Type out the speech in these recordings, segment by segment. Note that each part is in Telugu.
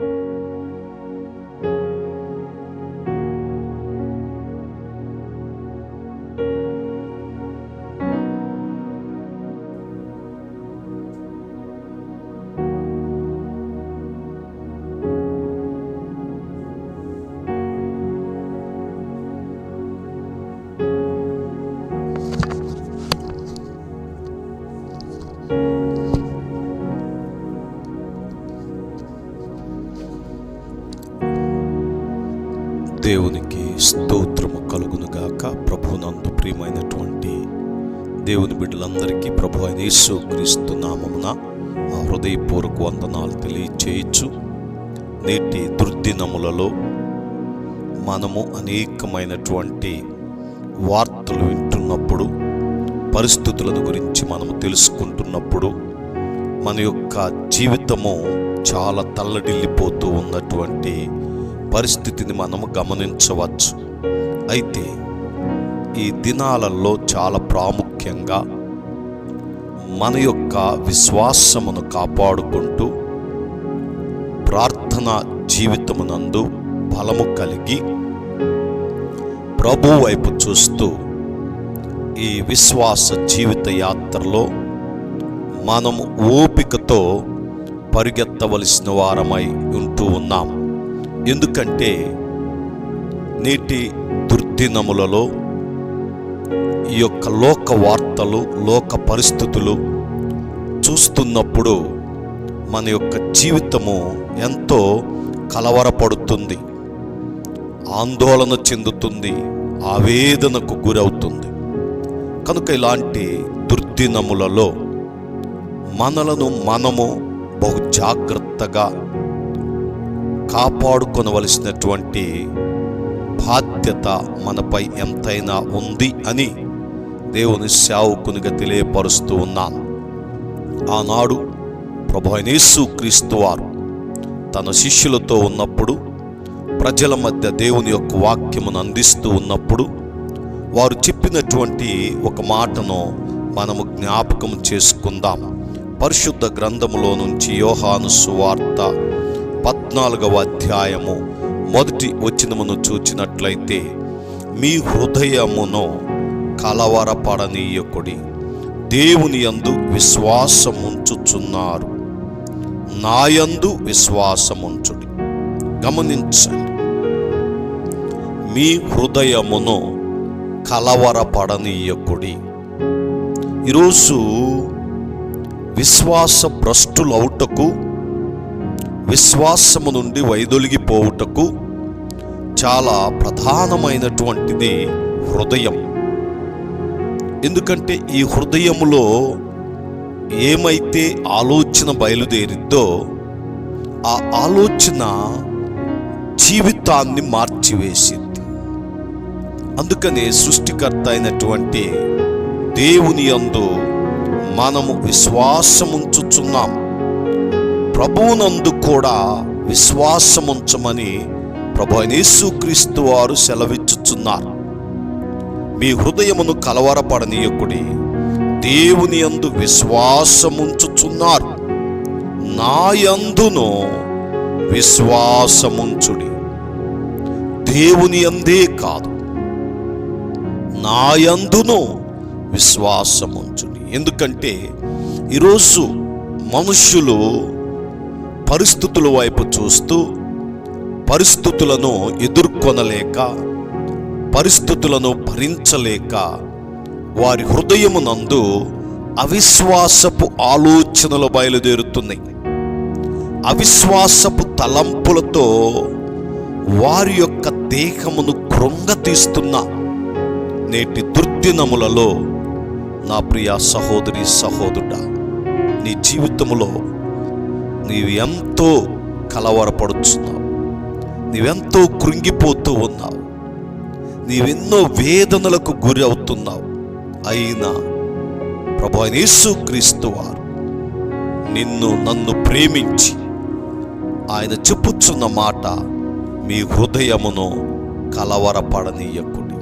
Bye. దేవునికి స్తోత్రము కలుగునుగాక. ప్రభునందు ప్రియమైనటువంటి దేవుని బిడ్డలందరికీ ప్రభు అయిన యేసు క్రీస్తు నామమున హృదయపూర్వక వందనాలు తెలియచేయచ్చు. నేటి దుర్దినములలో మనము అనేకమైనటువంటి వార్తలు వింటున్నప్పుడు పరిస్థితులను గురించి మనము తెలుసుకుంటున్నప్పుడు మన యొక్క జీవితము చాలా తల్లడిల్లిపోతూ ఉన్నటువంటి పరిస్థితిని మనం గమనించవచ్చు. అయితే ఈ దినాలలో చాలా ప్రాముఖ్యంగా మన యొక్క విశ్వాసమును కాపాడుకుంటూ ప్రార్థన జీవితమునందు బలము కలిగి ప్రభు వైపు చూస్తూ ఈ విశ్వాస జీవిత యాత్రలో మనం ఓపికతో పరిగెత్తవలసిన వారమై ఉంటూ ఉన్నాం. ఎందుకంటే నేటి దుర్దినములలో ఈ యొక్క లోక వార్తలు లోక పరిస్థితులు చూస్తున్నప్పుడు మన యొక్క జీవితము ఎంతో కలవరపడుతుంది ఆందోళన చెందుతుంది ఆవేదనకు గురవుతుంది. కనుక ఇలాంటి దుర్దినములలో మనలను మనము బహు జాగ్రత్తగా కాపాడుకొనవలసినటువంటి బాధ్యత మనపై ఎంతైనా ఉంది అని దేవుని సేవకునిగా తెలియపరుస్తూ ఉన్నాను. ఆనాడు ప్రభు క్రీస్తువారు క్రీస్తు వారు తన శిష్యులతో ఉన్నప్పుడు ప్రజల మధ్య దేవుని యొక్క వాక్యమును అందిస్తూ ఉన్నప్పుడు వారు చెప్పినటువంటి ఒక మాటను మనము జ్ఞాపకం చేసుకుందాం. పరిశుద్ధ గ్రంథములో నుంచి యోహాను సువార్త పద్నాలుగవ అధ్యాయము మొదటి వచ్చినమును చూచినట్లయితే మీ హృదయమును కలవరపడనీయకుడి దేవుని యందు విశ్వాసముంచుచున్నారు. నాయందు విశ్వాసముంచుడి. గమనించండి. మీ హృదయమును కలవరపడనీయకుడి. ఈరోజు విశ్వాస భ్రష్టులవుటకు విశ్వాసము నుండి వైదొలిగిపోవుటకు చాలా ప్రధానమైనటువంటిది హృదయం. ఎందుకంటే ఈ హృదయములో ఏమైతే ఆలోచన బయలుదేరిద్దో ఆ ఆలోచన జీవితాన్ని మార్చివేసింది అందుకనే సృష్టికర్త అయినటువంటి దేవుని అందు మనము విశ్వాసముంచుచున్నాము ప్రభువునందు కూడా విశ్వాసముంచమని ప్రభు యేసుక్రీస్తు వారు సెలవిచ్చుచున్నారు. మీ హృదయమును కలవరపడనీయకుడి దేవుని యందు విశ్వాసముంచుచున్నారు. నాయందును విశ్వాసముంచుడి. దేవుని అందే కాదు. నాయందును విశ్వాసముంచుడి. ఎందుకంటే ఈరోజు మనుష్యులు పరిస్థితుల వైపు చూస్తూ పరిస్థితులను ఎదుర్కొనలేక పరిస్థితులను భరించలేక వారి హృదయమునందు అవిశ్వాసపు ఆలోచనలు బయలుదేరుతున్నాయి. అవిశ్వాసపు తలంపులతో వారి యొక్క దేహమును కృంగతీస్తున్న నేటి దుర్దినములలో నా ప్రియ సహోదరి సహోదరుడా నీ జీవితములో నీవు ఎంతో కలవరపడుచున్నావు. నీవెంతో కృంగిపోతూ ఉన్నావు. నీవెన్నో వేదనలకు గురి అవుతున్నావు. అయినా ప్రభు అయిన వారు నిన్ను నన్ను ప్రేమించి ఆయన చెప్పుచున్న మాట మీ హృదయమును కలవరపడనీయకుడి.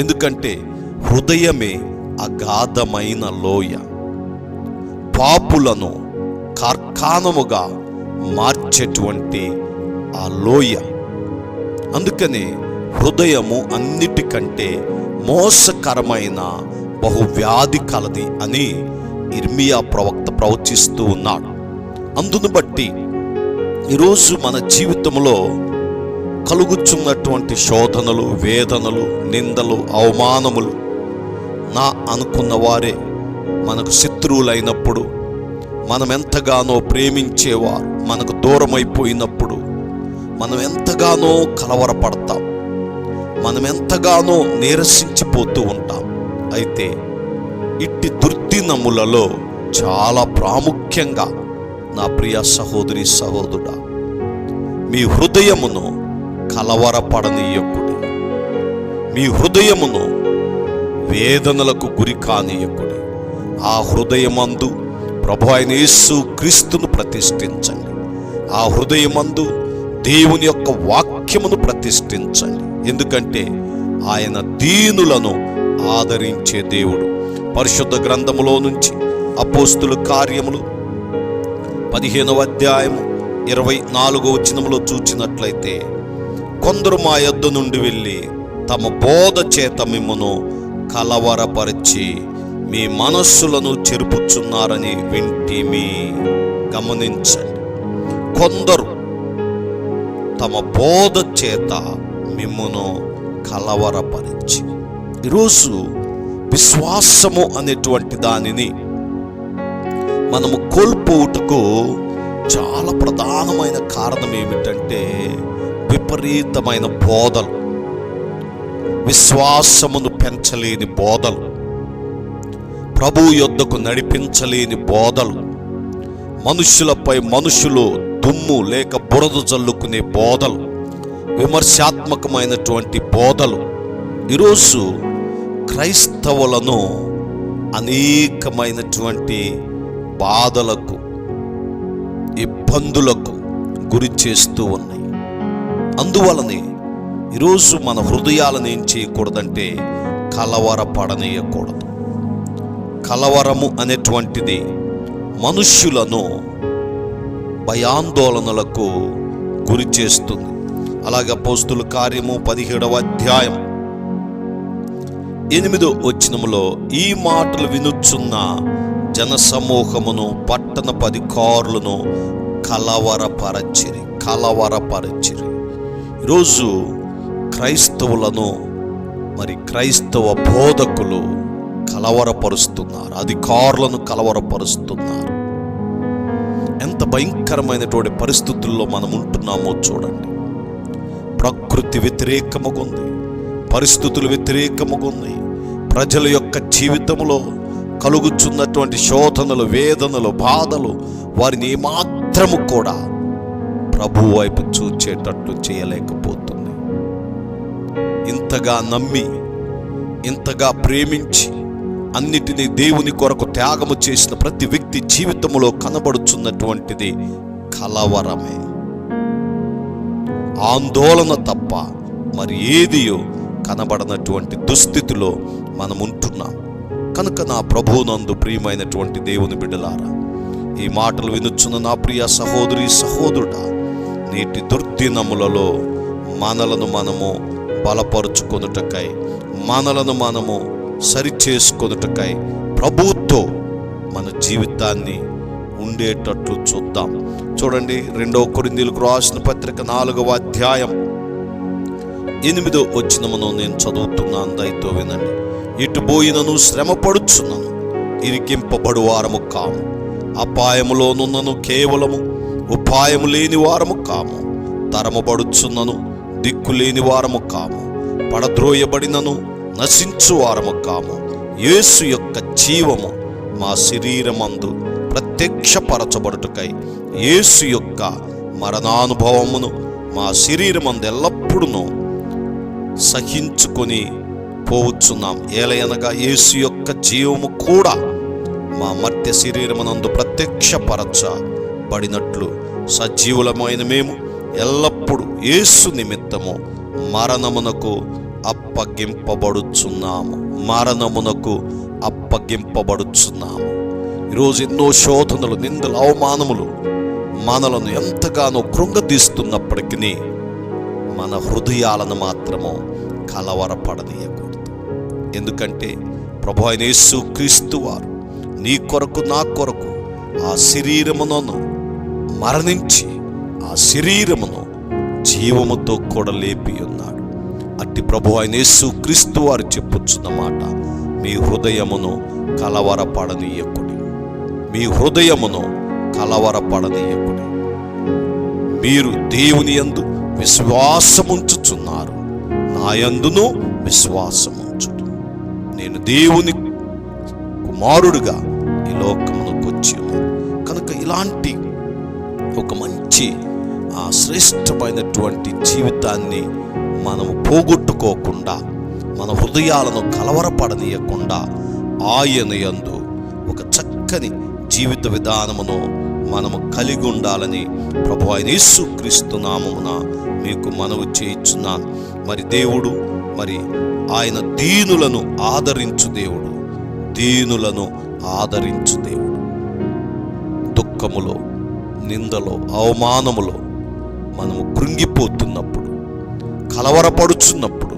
ఎందుకంటే హృదయమే అగాధమైన లోయ. పాపులను స్థానముగా మార్చేటువంటి ఆ లోయ. అందుకనే హృదయము అన్నిటికంటే మోసకరమైన బహువ్యాధి కలది అని ఇర్మియా ప్రవక్త ప్రవచిస్తూ ఉన్నాడు. అందును బట్టి ఈరోజు మన జీవితంలో కలుగుచున్నటువంటి శోధనలు వేదనలు నిందలు అవమానములు నా అనుకున్న వారే మనకు శత్రువులైనప్పుడు మనం ఎంతగానో ప్రేమించేవారు మనకు దూరమైపోయినప్పుడు మనం ఎంతగానో కలవరపడతాం. మనం ఎంతగానో నీరసించిపోతూ ఉంటాం. అయితే ఇట్టి దుర్దినములలో చాలా ప్రాముఖ్యంగా నా ప్రియ సహోదరి సహోదరుడా మీ హృదయమును కలవరపడనీయకుడి మీ హృదయమును వేదనలకు గురి కానీయకుడి ఆ హృదయమందు ప్రభు అయిన యేసు క్రీస్తును ప్రతిష్ఠించండి. ఆ హృదయమందు దేవుని యొక్క వాక్యమును ప్రతిష్ఠించండి. ఎందుకంటే ఆయన దీనులను ఆదరించే దేవుడు. పరిశుద్ధ గ్రంథములో నుంచి అపోస్తుల కార్యములు పదిహేనవ అధ్యాయము ఇరవై నాలుగో వచనములో చూచినట్లయితే కొందరు మా యొద్ద నుండి వెళ్ళి తమ బోధ చేత మిమ్మను కలవరపరిచి మీ మనస్సులను చెరుపుచున్నారని వింటిమి గమనించండి. కొందరు తమ బోధ చేత మిమ్మును కలవరపరిచి ఈరోజు విశ్వాసము అనేటువంటి దానిని మనము కోల్పోవుటకు చాలా ప్రధానమైన కారణం ఏమిటంటే విపరీతమైన బోధలు. విశ్వాసమును పెంచలేని బోధలు. ప్రభు యొద్దకు నడిపించలేని బోధలు. మనుషులపై మనుషులు దుమ్ము లేక బురద జల్లుకునే బోధలు. విమర్శాత్మకమైనటువంటి బోధలు. ఈరోజు క్రైస్తవులను అనేకమైనటువంటి బాధలకు ఇబ్బందులకు గురి చేస్తూ ఉన్నాయి. అందువలనే ఈరోజు మన హృదయాలను ఏం చేయకూడదంటే కలవరపడనీయకూడదు. కలవరము అనేటువంటిది మనుష్యులను భయాందోళనలకు గురి చేస్తుంది. అలాగే పోస్తుల కార్యము పదిహేడవ అధ్యాయం ఎనిమిదో వచ్చినములో ఈ మాటలు వినుచున్న జనసమూహమును పట్టణ పదికారులను కలవరపరచిరి కలవరపరచిరి. ఈరోజు క్రైస్తవులను మరి క్రైస్తవ బోధకులు కలవరపరుస్తున్నారు. అధికారులను కలవరపరుస్తున్నారు. ఎంత భయంకరమైనటువంటి పరిస్థితుల్లో మనం ఉంటున్నామో చూడండి. ప్రకృతి వ్యతిరేకముగా ఉంది పరిస్థితులు వ్యతిరేకముగా ప్రజల యొక్క జీవితంలో కలుగుచున్నటువంటి శోధనలు వేదనలు బాధలు వారిని ఏమాత్రము కూడా ప్రభు వైపు చూచేటట్లు చేయలేకపోతుంది. ఇంతగా నమ్మి ఇంతగా ప్రేమించి అన్నిటినీ దేవుని కొరకు త్యాగము చేసిన ప్రతి వ్యక్తి జీవితంలో కనబడుచున్నటువంటిది కలవరమే. ఆందోళన తప్ప మరి ఏదియో కనబడనటువంటి దుస్థితిలో మనం ఉంటున్నాం కనుక నా ప్రభువునందు ప్రియమైనటువంటి దేవుని బిడ్డలారా ఈ మాటలు వినుచున్న నా ప్రియ సహోదరి సహోదరుడా నేటి దుర్దినములలో మనలను మనము బలపరుచుకొనుటకై మనలను మనము సరిచేసుకొనుటకై ప్రభువుతో మన జీవితాన్ని ఉండేటట్లు చూద్దాం. చూడండి రెండవ కొరిందీలకు రాసిన పత్రిక నాలుగవ అధ్యాయం ఎనిమిదో వచ్చినమును నేను చదువుతున్నాను దయతో వినండి. ఇటు పోయినను శ్రమ పడుచున్నాను ఇరికింపబడు వారము కాము. అపాయములోనున్నను కేవలము ఉపాయము లేని వారము కాము. తరమబడుచున్నను దిక్కు లేని వారము కాము. పడద్రోయబడినను నశించు వారము కాము యేసు యొక్క జీవము మా శరీరమందు ప్రత్యక్షపరచబడుటకై యేసు యొక్క మరణానుభవమును మా శరీరమందు ఎల్లప్పుడూ సహించుకొని పోవచ్చున్నాం ఏలయనగా యేసు యొక్క జీవము కూడా మా మధ్య శరీరమునందు ప్రత్యక్షపరచబడినట్లు సజీవులమైన మేము ఎల్లప్పుడూ యేసు నిమిత్తము మరణమునకు అప్పగింపబడుచున్నాము. మరణమునకు అప్పగింపబడుచున్నాము. ఈరోజు ఎన్నో శోధనలు నిందలు అవమానములు మనలను ఎంతగానో కృంగదీస్తున్నప్పటికీ మన హృదయాలను మాత్రము కలవరపడనీయకూడదు ఎందుకంటే ప్రభు అయిన యేసు క్రీస్తు వారు నీ కొరకు నా కొరకు ఆ శరీరమును మరణించి ఆ శరీరమును జీవముతో కూడా లేపి ఉన్నాడు బట్టి ప్రభు ఆయన యేసు క్రీస్తు వారు చెప్పుచున్నమాట మీ హృదయమును కలవరపడనీయకుడి. మీ హృదయమును కలవరపడనీయకుడి. మీరు దేవుని యందు విశ్వాసముంచుచున్నారు. నాయందును విశ్వాసముంచుడు నేను దేవుని కుమారుడుగా ఈ లోకమునకు వచ్చి కనుక ఇలాంటి ఒక మంచి ఆ శ్రేష్టమైనటువంటి జీవితాన్ని మనము పోగొట్టుకోకుండా మన హృదయాలను కలవరపడనీయకుండా ఆయన యందు ఒక చక్కని జీవిత విధానమును మనము కలిగి ఉండాలని ప్రభు ఆయన యేసుక్రీస్తు నామమున మీకు మనవి చేయించున్నాను. మరి దేవుడు మరి ఆయన దీనులను ఆదరించు దేవుడు దీనులను ఆదరించు దేవుడు. దుఃఖములో నిందలో అవమానములో మనము కృంగిపోతున్నప్పుడు కలవరపడుచున్నప్పుడు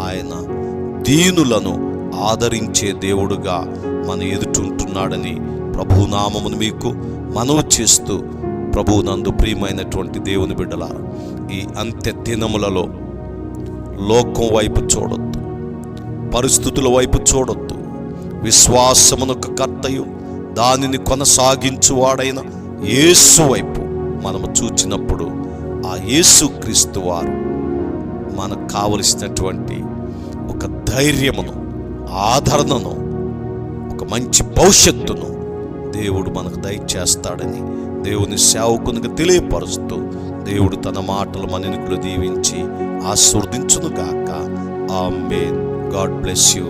ఆయన దీనులను ఆదరించే దేవుడుగా మన ఎదుటుంటున్నాడని ప్రభునామమును మీకు మనవి చేస్తూ ప్రభు నందు ప్రియమైనటువంటి దేవుని బిడ్డలారు ఈ అంత్య దినములలో లోకం వైపు చూడొద్దు పరిస్థితుల వైపు చూడొద్దు. విశ్వాసమునకు కర్తయు దానిని కొనసాగించువాడైన యేసు వైపు మనము చూచినప్పుడు ఆ యేసు క్రీస్తు వారు మనకు కావలసినటువంటి ఒక ధైర్యమును ఆదరణను ఒక మంచి భవిష్యత్తును దేవుడు మనకు దయచేస్తాడని దేవుని సేవకునికి తెలియపరుస్తూ దేవుడు తన మాటలు మననికులు దీవించి ఆశీర్వదించును గాక ఆమెన్. God bless you.